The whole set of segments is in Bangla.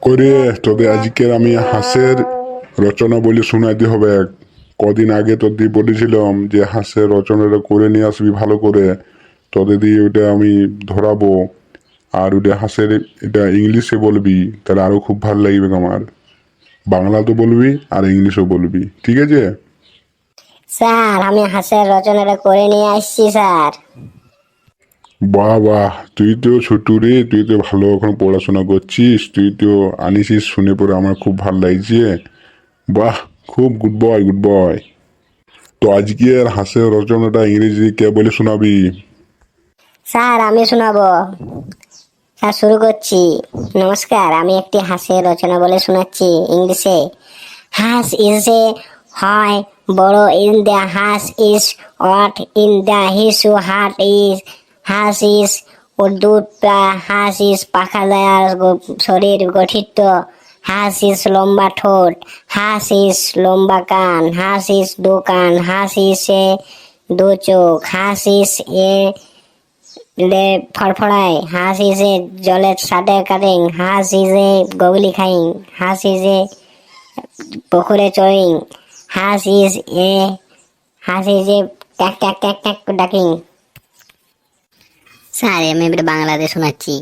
করে, তবে আজকের আমি হাঁসের রচনা বলে শোনাইতে হবে। কদিন আগে তোর দিয়ে বলেছিলাম যে হাঁসের রচনাটা করে নিয়ে আসবি ভালো করে। তোদের দিয়ে ওটা আমি ধরাবো। আর ওটা হাঁসের এটা ইংলিশে বলবি, তাহলে আরও খুব ভালো লাগবে আমার বাংলা তো বলবি আর ইংলিশও বলবি, ঠিক আছে? স্যার, আমি হাঁসের রচনাটা করে নিয়ে আসছি, স্যার। বাহ বাহ তুই তো ছোট রে, তুই তো ভালো এখন পড়াশোনা করছিস, তুই তো আনিসিস শুনে পরে আমার খুব ভালো লাগছে। বাহ, খুব গুড বয় গুড বয় তো আজকের হাসের রচনাটা ইংরেজি কে বলে শোনাবি? স্যার, আমি শোনাবো। স্যার, শুরু করছি। নমস্কার, আমি একটি হাসির রচনা বলে শোনাচ্ছি ইংলিশে। হাঁস ইজ এ হয়, বড় ইন দ্য হাঁস ইজ ওয়াট ইন দ্য হিসু হার্ট ইজ হাঁস ইজ উদ্দুত হাঁস ইজ পাখা দেয়ার শরীর গঠিত। হাঁস ইজ লম্বা ঠোঁট হাঁস ইজ লম্বা কান হাঁস ইজ দু কান হাঁস ইজ এ দু চোখ হাঁস ইজ এ ফড়ফড়ায় হাঁস ইজে জলের সাথে কাটিং হাঁস ইজে গগলি খাইং হাঁস ইজে পুকুরে চড়িং হাঁস ইজ এ হাঁস ইজে ট্যাক ট্যাক ট্যাক ট্যাক ডাকিং। স্যার, আমি এবার বাংলাতে শোনাচ্ছি।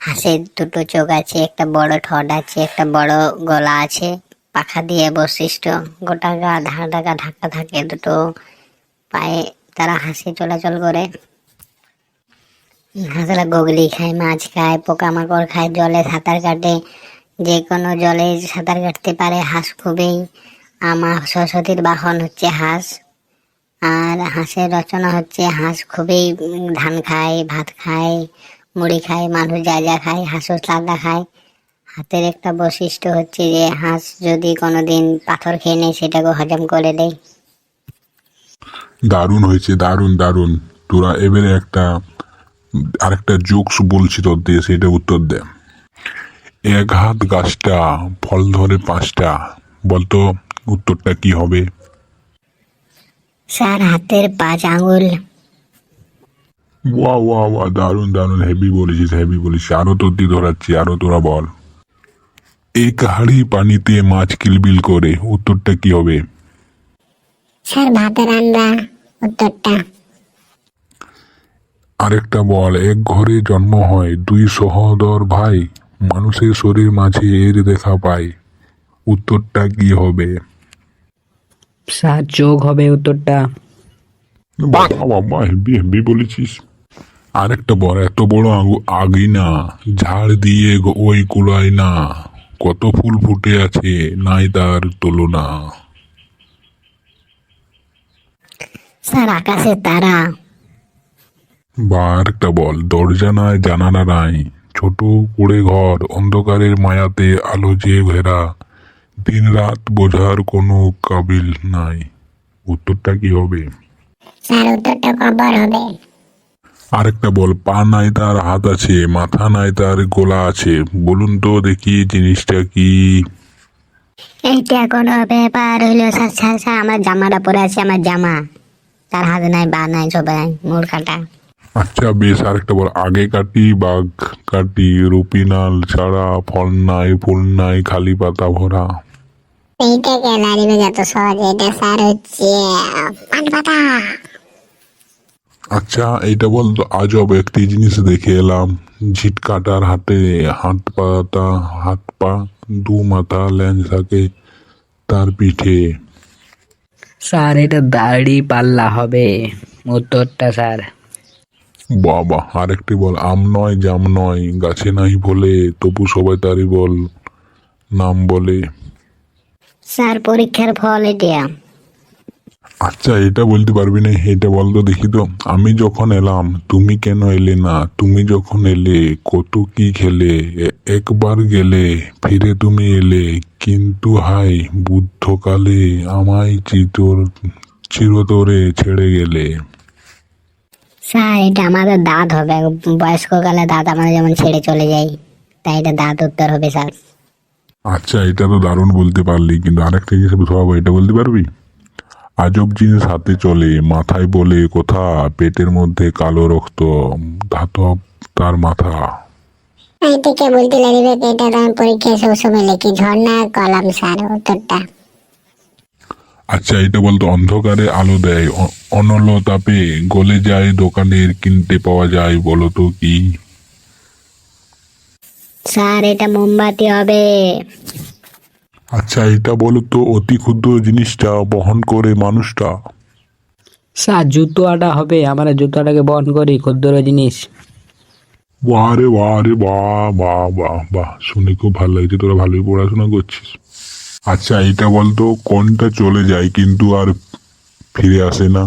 হাঁসের দুটো চোখ আছে, একটা বড় ঠোঁট আছে, একটা বড় গলা আছে। পাখা দিয়ে বৈশিষ্ট্য গোটা গা ধাকা গা ঢাকা থাকে দুটো পায়ে তারা হাসি চলাচল করে। হাঁসরা গগলি খায়, মাছ খায়, পোকামাকড় খায়, জলে সাঁতার কাটে। যে কোনো জলে সাঁতার কাটতে পারে, হাঁস খুবই আমার সরস্বতীর বাহন হচ্ছে হাঁস। আর হাঁসের রচনা হচ্ছে, হাঁস খুবই ধান খায়, ভাত খায়, মুড়ি খায়, মানুষ যা যা খায়, হাঁসও সাদা খায়। হাতের একটা বৈশিষ্ট্য হচ্ছে যে, হাঁস যদি কোনোদিন পাথর খেয়ে নেয় সেটাকে হজম করে দেয়। দারুণ হয়েছে, দারুণ দারুণ। তোরা এবারে একটা, আরেকটা জোকস বলছি তোর দিয়ে, সেটা উত্তর দে। এক হাত গাছটা, ফল ধরে পাঁচটা। বলতো, উত্তরটা কি হবে? স্যার হাতের পাঁচ আঙুল। ওয়া ওয়া ওয়া দারুণ দারুণ হেভি বলেছিস হেভি বলেছিস। আরও তোর দিয়ে ধরাচ্ছি আরও তোরা বল। এক হাড়ি পানিতে মাছ কিলবিল করে? উত্তরটা কি হবে? স্যার ভাতের আন্ডা উত্তরটা। আরেকটা বল এক ঘরে জন্ম হয় দুই সহোদর ভাই মানুষের শরীর মাঝে এর দেখা পায়। উত্তরটা কি হবে? স্যার চোখ হবে উত্তরটা। বাবা বাবা হেভি হেভি বলেছিস? আরেকটা বল এত বড় আগু- আগিনা ঝাড় দিয়ে ওই কুলায় না। কত ফুল ফুটে আছে নাই তার তুলনা। স্যার আকাশের তারা। বা আরেকটা বল দরজা নাই জানালা নাই। ছোট কুড়ে ঘর অন্ধকারের মায়াতে আলো যে ঘেরা। দিন রাত বোঝার কোনো কাবিল নাই। উত্তরটা কি হবে? স্যার উত্তরটা কবর হবে। আরেকটা বল পা নাই তার হাত আছে মাথা নাই তার গোলা আছে। বলুন তো দেখি জিনিসটা কি? এইটা কোনো ব্যাপার হইল স্যার স্যার স্যার আমার জামাটা পরে আছে আমার জামা। তার হাত নাই বা নাই সব নাই মুড় কাটা। আচ্ছা বেশ আরেকটা বল আগে কাটি বাঘ কাটি রুপিনাল ছাড়া ফল নাই ফুল নাই খালি পাতা ভরা। এইটা কে যত সহজ এটা স্যার হচ্ছে পান পাতা। আচ্ছা এইটা বল তো আজব একটি জিনিস দেখে এলাম। ঝিট কাটার হাতে হাত পাতা হাত পা দু মাথা ল্যাঞ্জ থাকে তার পিঠে। স্যার এটা দাড়ি পাল্লা হবে উত্তরটা স্যার। বাবা আরেকটি বল আম নয় জাম নয় গাছে নাই বলে তবু সবাই তারই বল নাম বলে। স্যার পরীক্ষার ফল এটা। আচ্ছা এটা বলতে পারবি না এটা বল তো দেখি তো। আমি যখন এলাম তুমি কেন এলে না? তুমি যখন এলে কত কি খেলে? একবার গেলে ফিরে তুমি এলে কিন্তু হাই বুদ্ধকালে আমায় চিতর চিরতরে ছেড়ে গেলে। স্যার এটা আমাদের দাঁত হবে। বয়স্ককালে দাঁত আমাদের যেমন ছেড়ে চলে যায় তাই এটা দাঁত উত্তর হবে স্যার। আচ্ছা এটা তো দারুণ বলতে পারলি কিন্তু আরেকটা জিনিস ভাবো এটা বলতে পারবি? আজব জিনিস হাতে চলে মাথায় বলে কোথা পেটের মধ্যে কালো রক্ত ধাতব তার মাথা। এটাকে বলতে লাগবে এটা আমি পরীক্ষায় সবসময় লিখি ঝর্ণা কলাম স্যার উত্তরটা? আচ্ছা এটা বলতো অন্ধকারে আলো দেয় অনল তাপে গলে যায় দোকানের কিনতে পাওয়া যায় বলতো কি? স্যার এটা মোমবাতি হবে। আচ্ছা এটা বলো তো অতি ক্ষুদ্র জিনিসটা বহন করে মানুষটা। স্যার জুতোয়াটা হবে আমরা জুতোটাকে বহন করি ক্ষুদ্র জিনিস। বাহ রে বাহ রে বাহ বাহ বাহ বাহ। শুনে খুব ভালো লাগছে তোরা ভালোই পড়াশোনা করছিস। আচ্ছা এটা বলতো কোনটা চলে যায় কিন্তু আর ফিরে আসে না।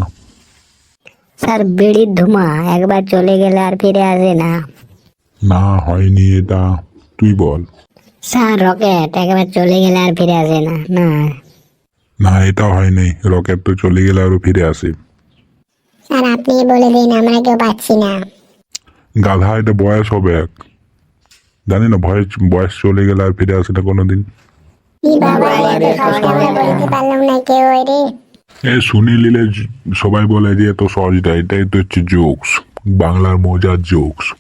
স্যার বিড়ির ধুমা একবার চলে গেলে আর ফিরে আসে না। না হয়নি এটা। তুই বল। স্যার রকেট একবার চলে গেলে আর ফিরে আসে না। না। না এটা হয়নি। রকেট তো চলে গেলে আরও ফিরে আসে। স্যার আপনি বলে দিন আমরা কেউ পাচ্ছি না। গাধা এটা বয়স হবে এক। জানি না বয়স বয়স চলে গেলে আর ফিরে আসে না কোনোদিন। সহজে এ শুনে নিলে সবাই বলে যে এত সহজটা এটাই তো হচ্ছে জোকস বাংলার মজার জোকস